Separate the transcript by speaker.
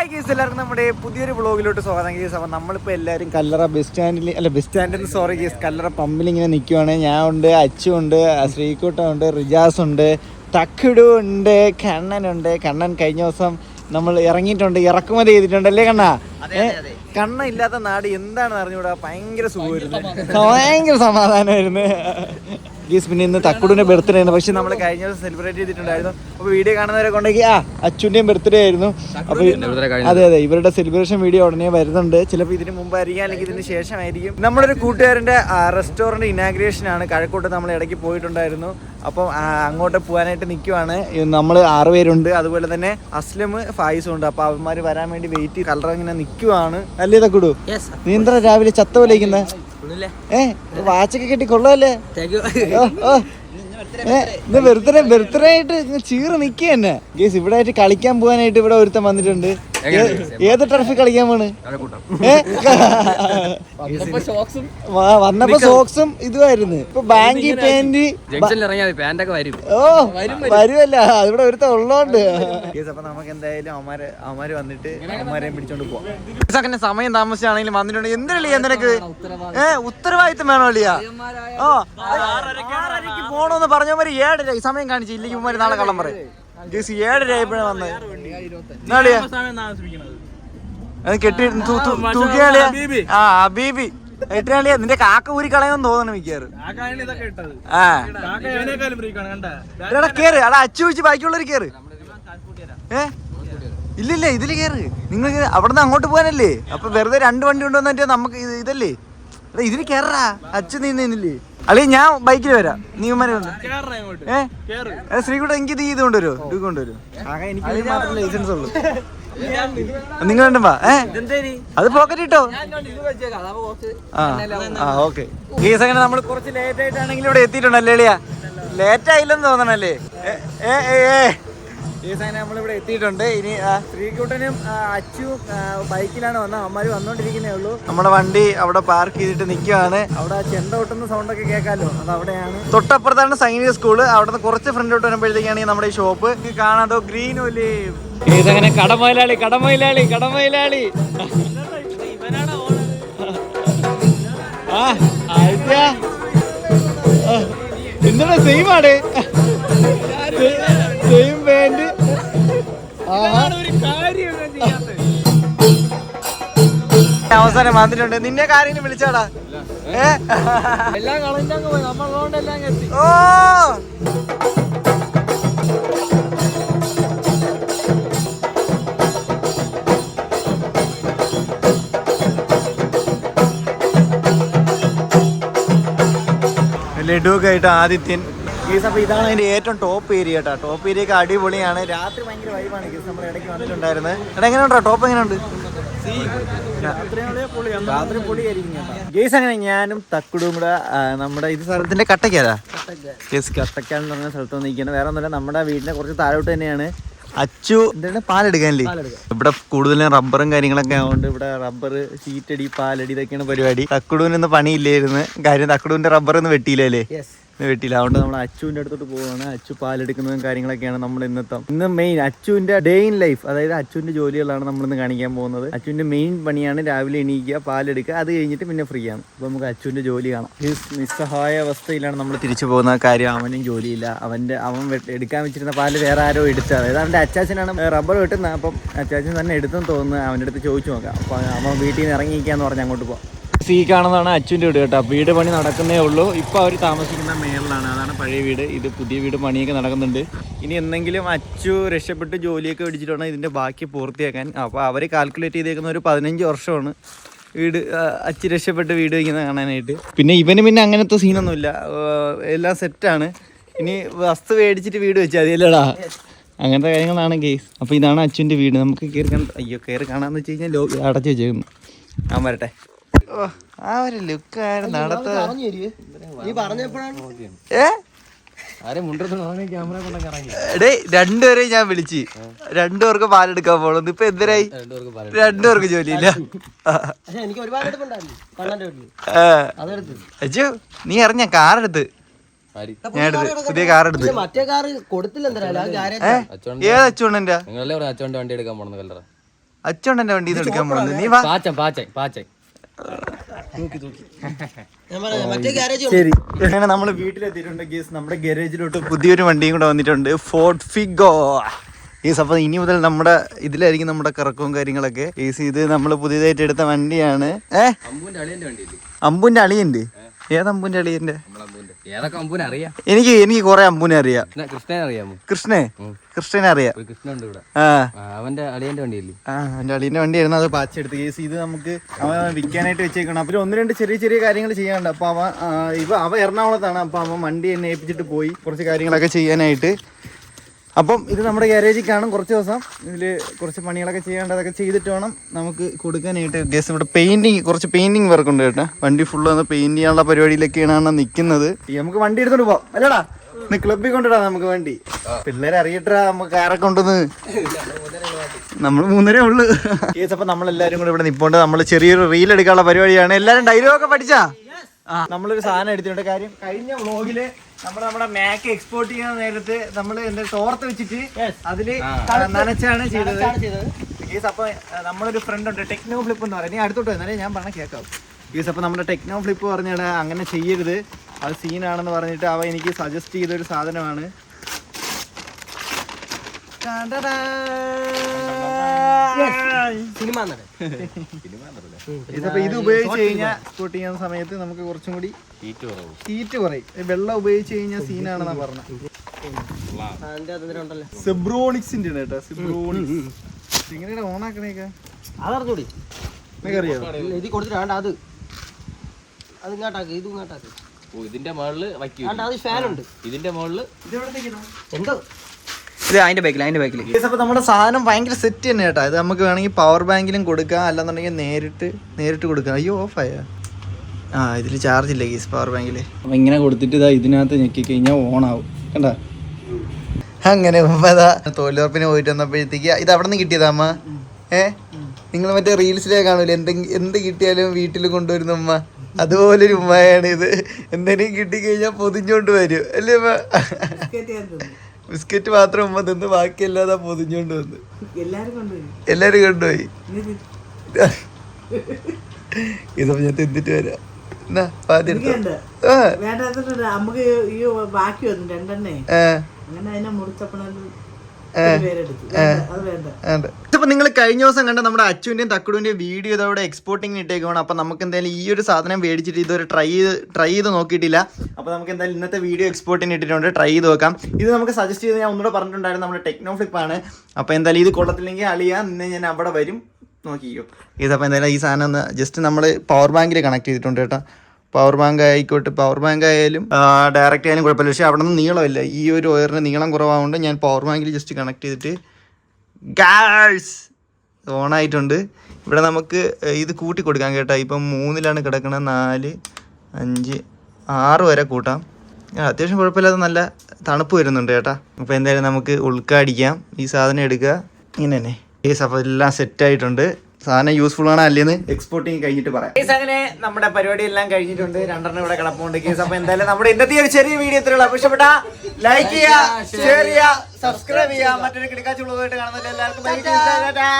Speaker 1: Hi ഗീസ് എല്ലാവർക്കും നമ്മുടെ പുതിയൊരു വ്ളോഗിലോട്ട് സ്വാഗതം ഗീസ് അപ്പം നമ്മളിപ്പോൾ എല്ലാവരും കല്ലറ ബസ് സ്റ്റാൻഡിൽ അല്ല ബസ് സ്റ്റാൻഡിൽ സോറി ഗീസ് കല്ലറ പമ്പിൽ ഇങ്ങനെ നിൽക്കുവാണ് ഞാൻ ഉണ്ട് അച്ചു ഉണ്ട് ശ്രീകുട്ടൻ ഉണ്ട് റിജാസ് ഉണ്ട് തക്കിടു ഉണ്ട് കണ്ണനുണ്ട് കണ്ണൻ കഴിഞ്ഞ ദിവസം നമ്മൾ ഇറങ്ങിയിട്ടുണ്ട് ഇറക്കുമതി ചെയ്തിട്ടുണ്ട് അല്ലേ കണ്ണ? കണ്ണ ഇല്ലാത്ത നാട് എന്താണെന്ന് അറിഞ്ഞുകൂടാ ഭയങ്കര സുഖമായിരുന്നു. ഭയങ്കര സമാധാനമായിരുന്നു. ഗീസ് പിന്നെ ഇന്ന് തക്കുടിന്റെ ബർത്ത്ഡേ ആയിരുന്നു. പക്ഷെ നമ്മൾ കഴിഞ്ഞ ദിവസം സെലിബ്രേറ്റ് ചെയ്തിട്ടുണ്ടായിരുന്നു. അപ്പോൾ വീഡിയോ കാണുന്നവരെ കൊണ്ടെങ്കിൽ ആ അച്ഛന്റെയും ബർത്ത്ഡേ ആയിരുന്നു. അപ്പോൾ അതെ അതെ ഇവരുടെ സെലിബ്രേഷൻ വീഡിയോ ഉടനെ വരുന്നുണ്ട്. ചിലപ്പോൾ ഇതിന് മുമ്പായിരിക്കും അല്ലെങ്കിൽ ഇതിന് ശേഷമായിരിക്കും. നമ്മുടെ ഒരു കൂട്ടുകാരന്റെ റെസ്റ്റോറന്റ് ഇനാഗ്രേഷൻ ആണ്. കഴക്കൂട്ട് നമ്മൾ ഇടയ്ക്ക് പോയിട്ടുണ്ടായിരുന്നു. അപ്പം അങ്ങോട്ട് പോകാനായിട്ട് നിൽക്കുവാണ് നമ്മൾ ആറുപേരുണ്ട് അതുപോലെ തന്നെ അസ്ലം ഫായിസും ഉണ്ട്. അപ്പോൾ അവന്മാർ വരാൻ വേണ്ടി വെയിറ്റ് കളർ ഇങ്ങനെ നിൽക്കുവാണ് അല്ലേ തക്കുടു? നീ എന്താ രാവിലെ ചത്ത പോലെ? ഏ വാച്ചൊക്കെ കിട്ടി കൊള്ളാല്ലേ? വെറുതെ വെറുതെ ആയിട്ട് ചീറ് നിക്കുക തന്നെ ഗേസ് ഇവിടെ ആയിട്ട് കളിക്കാൻ പോകാനായിട്ട് ഇവിടെ ഒരുത്തൻ വന്നിട്ടുണ്ട്. ഏത് ട്രഫി കളിക്കാൻ പോണ്? ഏ? വാ- വന്നപ്പോ സോക്സും ഇതുമായിരുന്നു. ഇപ്പൊ ബാങ്കി പാന്റ് ഓ വരുമല്ല ഇവിടെ ഒരുത്ത ഉള്ളോണ്ട്. അപ്പൊ നമുക്ക് എന്തായാലും അവന്മാര് അവന്മാര് വന്നിട്ട് അവന്മാരെയും പിടിച്ചോണ്ട് പോവാം. അങ്ങനെ സമയം താമസിച്ചാണെങ്കിലും വന്നിട്ടുണ്ട്. എന്തിനല്ലേ നിനക്ക്? ഏ ഉത്തരവാദിത്തം വേണോ അല്ലയാ ഓ പോണോന്ന് പോണോന്ന് പറഞ്ഞവര് ഏഴര ഈ സമയം കാണിച്ചു ഇല്ലെങ്കിൽ നാളെ കള്ളം പറയും. ഏഴര ആയപ്പോഴാണ് വന്നത്. കെട്ടി തൂക്കിയാളിയാ ആ അബീബി എട്ടിനാളിയാ നിന്റെ കാക്ക ഊരി കളയാൻ തോന്നുന്നു മിക്കാറ് എടാ കേറ്. എടാ അച്ചു വെച്ച് ബാക്കിയുള്ളവർ കേറ്. ഏ? ഇല്ലില്ല ഇതിൽ കേറ്. നിങ്ങൾ അവിടെ നിന്ന് അങ്ങോട്ട് പോകാനല്ലേ? അപ്പൊ വെറുതെ രണ്ട് വണ്ടി കൊണ്ടുവന്നിട്ട് നമുക്ക് ഇത് ഇതല്ലേ? എടാ ഇതിന് കേറാ അച്ഛൻ നീ നിന്നില്ലേ? അളി ഞാൻ ബൈക്കിൽ വരാം. നീ ശ്രീകുട്ട എനിക്ക് ഇത് ഇത് കൊണ്ടുവരുമോ ഇത് കൊണ്ടുവരുമോ എനിക്ക് ലൈസൻസ് ഉള്ളൂ. നിങ്ങൾ രണ്ടും വാ. ഏ? അത് പോക്കറ്റ് ഇട്ടോ? ആ ആ ഓക്കെ കേസ് അങ്ങനെ നമ്മൾ കുറച്ച് ലേറ്റ് ആയിട്ടാണെങ്കിൽ ഇവിടെ എത്തിയിട്ടുണ്ടല്ലേ ലേറ്റ് ആയില്ലെന്ന് തോന്നണല്ലേ? ഏ, ഏ, ഏ, സൈന അങ്ങനെ നമ്മളിവിടെ എത്തിയിട്ടുണ്ട്. ഇനി ആ, ശ്രീകുട്ടനും ആ, അച്ചുവും ബൈക്കിലാണ് വന്നത്. അമ്മമാര് വന്നോണ്ടിരിക്കുന്നേ ഉള്ളൂ. നമ്മുടെ വണ്ടി അവിടെ പാർക്ക് ചെയ്തിട്ട് നിൽക്കുകയാണ് അവിടെ ചെണ്ട ഒട്ടുന്ന സൗണ്ട് ഒക്കെ കേൾക്കാമല്ലോ അത് അവിടെയാണ്. തൊട്ടപ്പുറത്താണ് സൈനിക സ്കൂൾ അവിടെ നിന്ന് കുറച്ച് ഫ്രണ്ടിലോട്ട് വരുമ്പോഴത്തേക്കാണ് നമ്മുടെ ഈ ഷോപ്പ് കാണാതോ ഗ്രീൻ ഒലി കേസ് അങ്ങനെ കടമയിലാളി കടമയിലാളി കടമയിലാളി. ആ സെയിം എന്താണ് സെയിം പാന്റ് അവസാനം വന്നിട്ടുണ്ട്. നിന്നെ കാര്യം വിളിച്ചാടാ. ഏ?
Speaker 2: എല്ലാം കളഞ്ഞങ്ങ് പോയി. നമ്മളുള്ളതുകൊണ്ട് എല്ലാം എത്തി.
Speaker 1: ഓ. ലഡുവൊക്കെ ആയിട്ട് ആദിത്യൻ ഗീസ് അപ്പോൾ ഇതാണ് അതിന്റെ ഏറ്റവും ടോപ്പ് ഏരിയ കേട്ടോ ടോപ്പ് ഏരിയ ഒക്കെ അടിപൊളിയാണ്. രാത്രി ഭയങ്കര വൈബാണ് ഗീസ് നമ്മൾ ഇടയ്ക്ക് വന്നിട്ടുണ്ടായിരുന്നത്. എടാ എങ്ങനെയുണ്ടോ ടോപ്പ് എങ്ങനെയുണ്ട്? ഗേസ് അങ്ങനെ ഞാനും തക്കുടും കൂടെ നമ്മുടെ ഇത് സ്ഥലത്തിന്റെ കട്ടക്കാരാ ഗേസ് എന്ന് പറഞ്ഞ സ്ഥലത്ത് വന്നിരിക്കുന്നത് വേറെ ഒന്നുമില്ല നമ്മുടെ വീടിന്റെ കുറച്ച് താഴോട്ട് തന്നെയാണ്. അച്ചു എന്താണ്? പാലെടുക്കാനല്ലേ? ഇവിടെ കൂടുതലും റബ്ബറും കാര്യങ്ങളൊക്കെ ആയതുകൊണ്ട് ഇവിടെ റബ്ബർ ഷീറ്റടി പാലടി ഇതൊക്കെയാണ് പരിപാടി. തക്കുടൂനൊന്നും പണിയില്ലായിരുന്നു. കാര്യം തക്കുടൂന്റെ റബ്ബർ ഒന്നും വെട്ടിയില്ലല്ലേ വെട്ടിയില്ല അതുകൊണ്ട് നമ്മൾ അച്ചുവിന്റെ അടുത്തോട്ട് പോവാണ്. അച്ചു പാലെടുക്കുന്നതും കാര്യങ്ങളൊക്കെയാണ് നമ്മൾ ഇന്നത്തെ. ഇന്ന് മെയിൻ അച്ചുവിന്റെ ഡേ ഇൻ ലൈഫ് അതായത് അച്ചുവിന്റെ ജോലികളാണ് നമ്മൾ ഇന്ന് കാണിക്കാൻ പോകുന്നത്. അച്ചുവിന്റെ മെയിൻ പണിയാണ് രാവിലെ എണീക്കുക പാലെടുക്കുക. അത് കഴിഞ്ഞിട്ട് പിന്നെ ഫ്രീ ആണ്. അപ്പൊ നമുക്ക് അച്ചുവിന്റെ ജോലി കാണാം. നിസ്സഹായ അവസ്ഥയിലാണ് നമ്മൾ തിരിച്ചു പോകുന്ന കാര്യം അവനും ജോലിയില്ല. അവന്റെ അവൻ എടുക്കാൻ വെച്ചിരുന്ന പാൽ വേറെ ആരോ എടുത്തത് അതായത് അവന്റെ അച്ചാച്ചനാണ് റബ്ബർ വെട്ടുന്നത്. അപ്പം അച്ചാച്ചൻ തന്നെ എടുത്തെന്ന് തോന്നുന്നു. അവന്റെ അടുത്ത് ചോദിച്ചു നോക്കാം. അപ്പൊ അവൻ വീട്ടിൽ നിന്ന് ഇറങ്ങിയിരിക്കാന്ന് പറഞ്ഞ് അങ്ങോട്ട് പോകാം സീ കാണുന്നതാണ് അച്ഛന്റെ വീട് കേട്ടോ. വീട് പണി നടക്കുന്നേ ഉള്ളൂ. ഇപ്പോൾ അവർ താമസിക്കുന്ന മേളിലാണ്. അതാണ് പഴയ വീട്. ഇത് പുതിയ വീട് പണിയൊക്കെ നടക്കുന്നുണ്ട്. ഇനി എന്തെങ്കിലും അച്ചു രക്ഷപ്പെട്ട് ജോലിയൊക്കെ പിടിച്ചിട്ടാണ് ഇതിന്റെ ബാക്കി പൂർത്തിയാക്കാൻ. അപ്പോൾ അവർ കാൽക്കുലേറ്റ് ചെയ്തേക്കുന്ന ഒരു പതിനഞ്ച് വർഷമാണ് വീട് അച്ചു രക്ഷപ്പെട്ട് വീട് വയ്ക്കുന്നത് കാണാനായിട്ട്. പിന്നെ ഇവന് പിന്നെ അങ്ങനത്തെ സീനൊന്നുമില്ല. എല്ലാം സെറ്റാണ് ഇനി വസ്തു മേടിച്ചിട്ട് വീട് വെച്ചാൽ മതിയല്ലേടാ അങ്ങനത്തെ കാര്യങ്ങളാണ് കേസ് അപ്പോൾ ഇതാണ് അച്ഛന്റെ വീട്. നമുക്ക് കയറി അയ്യോ കയറി കാണാന്ന് വെച്ച് കഴിഞ്ഞാൽ ലോ അടച്ചു വെച്ചേക്കുന്നു. ഞാൻ വരട്ടെ. ആ ഒരു ലുക്ക് നടത്ത രണ്ടുപേരെ ഞാൻ വിളിച്ച്. രണ്ടുപേർക്ക് പാലെടുക്കാൻ പോണെന്ന്. ഇപ്പൊ എന്തിനായി?
Speaker 2: രണ്ടുപേർക്ക്
Speaker 1: ജോലിയില്ല. അയ്യോ നീ അറിഞ്ഞ കാറെടുത്ത്
Speaker 2: പുതിയ
Speaker 1: ഞാൻ എടുത്ത്. പുതിയ
Speaker 3: മറ്റേ കാർ കൊടുത്തില്ല
Speaker 1: ഏത് അച്ചുണ്ണന്റെ
Speaker 2: നിങ്ങളല്ലേ വണ്ടി എടുക്കാൻ പോണെന്ന് കല്ലറ?
Speaker 1: അച്ചോണ്ട് വണ്ടി എടുക്കാൻ പോണെന്ന് നീ വാ.
Speaker 2: പാച്ചൻ പാച്ചൻ പാച്ചൻ.
Speaker 1: ശരി. അങ്ങനെ നമ്മൾ വീട്ടിലെത്തിയിട്ടുണ്ട് ഗീസ് നമ്മുടെ ഗാരേജിലോട്ട് പുതിയൊരു വണ്ടിയും കൂടെ വന്നിട്ടുണ്ട് ഫോർട്ട് ഫിഗോ ഈ അപ്പൊ ഇനി മുതൽ നമ്മുടെ ഇതിലായിരിക്കും നമ്മുടെ കറക്കവും കാര്യങ്ങളൊക്കെ. ഈ ഇത് നമ്മൾ പുതിയതായിട്ട് എടുത്ത വണ്ടിയാണ്. ഏഹ്
Speaker 2: അമ്പൂന്റെ അളിയന്റെ
Speaker 1: ഏത് അമ്പുന്റെ അളിയന്റെ
Speaker 2: ഏതൊക്കെ അമ്പൂനെ അറിയാം?
Speaker 1: എനിക്ക് എനിക്ക് കുറെ അമ്പൂനെ അറിയാം.
Speaker 2: കൃഷ്ണനെ അറിയാമോ?
Speaker 1: കൃഷ്ണേ കൃഷ്ണനെ അറിയാം.
Speaker 2: ഒരു കൃഷ്ണനുണ്ട് ഇവിടെ. അവന്റെ അളിയന്റെ വണ്ടിയില്ലേ?
Speaker 1: ആ അളിയന്റെ അളീന്റെ വണ്ടിയായിരുന്നു അത് പാച്ചെടുത്ത് കേസ് ഇത് നമുക്ക് അവൻ വിൽക്കാനായിട്ട് വെച്ചേക്കണം. അപ്പൊ ഒന്ന് രണ്ട് ചെറിയ ചെറിയ കാര്യങ്ങൾ ചെയ്യാനുണ്ട്. അപ്പൊ അവൻ ആ, ഇവ അവ എറണാകുളത്താണ്. അപ്പൊ അവൻ വണ്ടി എന്നെ ഏൽപ്പിച്ചിട്ട് പോയി കുറച്ച് കാര്യങ്ങളൊക്കെ ചെയ്യാനായിട്ട്. അപ്പം ഇത് നമ്മുടെ ഗ്യാരേജിൽ കാണും കുറച്ച് ദിവസം. ഇതിൽ കുറച്ച് പണികളൊക്കെ ചെയ്യേണ്ടതൊക്കെ ചെയ്തിട്ട് വേണം നമുക്ക് കൊടുക്കാനായിട്ട് ഗസ് ഇവിടെ പെയിന്റിങ് കുറച്ച് പെയിന്റിങ് വർക്ക് ഉണ്ട് കേട്ടോ. വണ്ടി ഫുള്ള് വന്ന് പെയിന്റ് ചെയ്യാനുള്ള പരിപാടിയിലൊക്കെയാണ് നിൽക്കുന്നത് നമുക്ക് വണ്ടി എടുത്തോണ്ട് പോവാം. അല്ലടാ ക്ലബിൽ കൊണ്ടിടാ നമുക്ക് വണ്ടി. പിള്ളേരെ അറിയട്ടാ നമുക്ക് കാറെ കൊണ്ടുവന്ന്? നമ്മൾ മൂന്നര ഉള്ളു. കേസ് നമ്മളെല്ലാരും കൂടെ ഇവിടെ നിപ്പോണ്ട്. നമ്മൾ ചെറിയൊരു റീൽ എടുക്കാനുള്ള പരിപാടിയാണ്. എല്ലാരും ഡയലോഗ് ഒക്കെ പഠിച്ചാ? നമ്മളൊരു സാധനം എടുത്തിട്ടുണ്ട്. കാര്യം കഴിഞ്ഞ വ്ളോഗിൽ നമ്മൾ നമ്മുടെ മാക്ക് എക്സ്പോർട്ട് ചെയ്യുന്ന നേരത്ത് നമ്മൾ എന്താ തോർത്ത് വെച്ചിട്ട് അതിൽ നനച്ചാണ് ചെയ്തത്. ഈ അപ്പൊ നമ്മളൊരു ഫ്രണ്ട് ഉണ്ട് ടെക്നോ ഫ്ലിപ്പ് എന്ന് പറയുന്നത് നീ അടുത്തോട്ട് വന്നാലേ ഞാൻ പറഞ്ഞ കേൾക്കാം. ഈ അപ്പൊ നമ്മുടെ ടെക്നോ ഫ്ലിപ്പ് പറഞ്ഞാണ് അങ്ങനെ ചെയ്യരുത്. അത് സീനാണെന്ന് പറഞ്ഞിട്ട് അവ എനിക്ക് സജസ്റ്റ് ചെയ്ത ഒരു സാധനമാണ്
Speaker 3: സിനിമ നടൻ
Speaker 1: ഇത് ഉപയോഗിച്ച് കഴിഞ്ഞാൽ എക്സ്പോർട്ട് ചെയ്യുന്ന സമയത്ത് നമുക്ക് കുറച്ചും കൂടി
Speaker 2: ഹീറ്റ്
Speaker 1: കുറയും. വെള്ളം ഉപയോഗിച്ച് കഴിഞ്ഞാൽ സീനാണെന്നാ പറഞ്ഞത്. സെബ്രോണിക്സിന്റെ ആണ് കേട്ടോ സെബ്രോണിക്സ് എങ്ങനെയാണ്
Speaker 3: അതറിഞ്ഞൂടി? ഇത് കൊടുത്തിട്ട് വേണ്ട അത്. അത് ഇങ്ങോട്ടാക്ക് ഇത് ഇങ്ങോട്ടാക്ക്.
Speaker 2: ഓ ഇതിന്റെ
Speaker 3: ഉണ്ട്.
Speaker 2: ഇതിന്റെ മുകളിൽ
Speaker 3: എന്തോ?
Speaker 2: ഇത് അതിന്റെ ബാക്കിൽ അതിന്റെ ബാക്കിൽ
Speaker 1: അപ്പോൾ നമ്മുടെ സാധനം ഭയങ്കര സെറ്റ് തന്നെ കേട്ടോ. ഇത് നമുക്ക് വേണമെങ്കിൽ പവർ ബാങ്കിലും കൊടുക്കാം. അല്ലെന്നുണ്ടെങ്കിൽ നേരിട്ട് നേരിട്ട് കൊടുക്കാം. അയ്യോ ഓഫായ ആ ഇതിൽ ചാർജ് ഇല്ല ഗീസ് പവർ ബാങ്കിൽ അപ്പൊ ഇങ്ങനെ കൊടുത്തിട്ട് ഇതാ ഇതിനകത്ത് ഞെക്കി കഴിഞ്ഞാൽ ഓൺ ആവും. കണ്ട? അങ്ങനെ അതാ തൊഴിലുറപ്പിന് പോയിട്ട് വന്നപ്പോഴത്തേക്ക് ഇത് അവിടെ നിന്ന് കിട്ടിയതാ അമ്മ? ഏ? നിങ്ങൾ മറ്റേ റീൽസിലേ കാണൂല? എന്തെങ്കിലും എന്ത് കിട്ടിയാലും വീട്ടിൽ കൊണ്ടുവരുന്ന ഉമ്മ. അതുപോലെ ഒരു ഉമ്മയാണ് ഇത്. എന്തെങ്കിലും കിട്ടിക്കഴിഞ്ഞാൽ പൊതിഞ്ഞോണ്ട് വരും. അല്ലേ ഉമ്മ? ബിസ്ക്കറ്റ് മാത്രം ഉമ്മ തിന്ന് ബാക്കിയല്ലാതെ പൊതിഞ്ഞോണ്ട് വന്ന്. എല്ലാരും കൊണ്ടുപോയി. ഇതപ്പോ ഞാൻ തിന്നിട്ട് വരാം. എന്നാ
Speaker 4: പാതി നമുക്ക് ഈ ബാക്കി വന്നു രണ്ടെണ്ണേ. അങ്ങനെ അതിനെ വേണ്ട, അത് വേണ്ട.
Speaker 1: ഇതിപ്പോ നിങ്ങൾ കഴിഞ്ഞ ദിവസം കണ്ട നമ്മുടെ അച്ചുവിന്റെയും തക്കുടുവിന്റെയും വീഡിയോ ഇതോടെ എക്സ്പോർട്ടിങ് ഇട്ടേക്കാണ് അപ്പോൾ നമുക്ക് എന്തായാലും ഈ ഒരു സാധനം മേടിച്ചിട്ട് ഇതൊരു ട്രൈ ചെയ്ത് ട്രൈ ചെയ്ത് നോക്കിയിട്ടില്ല. അപ്പോൾ നമുക്ക് എന്തായാലും ഇന്നത്തെ വീഡിയോ എക്സ്പോർട്ടിന് ഇട്ടിട്ടുണ്ട്. ട്രൈ ചെയ്ത് നോക്കാം. ഇത് നമുക്ക് സജസ്റ്റ് ചെയ്ത് ഞാൻ ഒന്നുകൂടെ പറഞ്ഞിട്ടുണ്ടായിരുന്നു. നമ്മുടെ ടെക്നോ ഫ്ലിപ്പാണ് ആണ് അപ്പൊ എന്തായാലും ഇത് കൊള്ളത്തില്ലെങ്കിൽ അളിയാ ഇന്ന് ഞാൻ അവിടെ വരും. നോക്കിക്കോ. ഇതപ്പോൾ എന്തായാലും ഈ സാധനം ഒന്ന് ജസ്റ്റ് നമ്മൾ പവർ ബാങ്കിൽ കണക്ട് ചെയ്തിട്ടുണ്ട് കേട്ടോ. പവർ ബാങ്ക് ആയിക്കോട്ടെ പവർ ബാങ്ക് ആയാലും ഡയറക്റ്റ് ആയാലും കുഴപ്പമില്ല. പക്ഷേ അവിടെ നിന്ന് നീളമില്ല. ഈ ഒരു വയറിന് നീളം കുറവായതുകൊണ്ട് ഞാൻ പവർ ബാങ്കിൽ ജസ്റ്റ് കണക്ട് ചെയ്തിട്ട് ഗാൾസ് ഓണായിട്ടുണ്ട്. ഇവിടെ നമുക്ക് ഇത് കൂട്ടി കൊടുക്കാം കേട്ടോ. ഇപ്പം മൂന്നിലാണ് കിടക്കുന്നത് നാല് അഞ്ച് ആറ് വരെ കൂട്ടാം. അത്യാവശ്യം കുഴപ്പമില്ലാതെ നല്ല തണുപ്പ് വരുന്നുണ്ട് കേട്ടാ. അപ്പോൾ എന്തായാലും നമുക്ക് ഉൾക്കാടിക്കാം. ഈ സാധനം എടുക്കുക. ഇങ്ങനെ തന്നെ. ഈ സഫ എല്ലാം സെറ്റ് ആയിട്ടുണ്ട്. സാധനം യൂസ്ഫുൾ ആണ് അല്ലെന്ന് എക്സ്പോർട്ടിങ് കഴിഞ്ഞിട്ട് പറയാം. അങ്ങനെ നമ്മുടെ പരിപാടി എല്ലാം കഴിഞ്ഞിട്ടുണ്ട്. രണ്ടെണ്ണം ഇവിടെ കിടപ്പുണ്ട്. കേസ് അപ്പൊ എന്തായാലും നമ്മുടെ ഇന്നത്തെ ഒരു ചെറിയ വീഡിയോ ഇത്രയുള്ള അപ്പോൾ ഇഷ്ടപ്പെട്ട ലൈക്ക് ചെയ്യുക ഷെയർ ചെയ്യുക സബ്സ്ക്രൈബ് ചെയ്യുക മറ്റൊരു കിടക്കാച്ചുള്ളതായിട്ട് കാണുന്നില്ല എല്ലാവർക്കും ബൈ. ടാറ്റാ.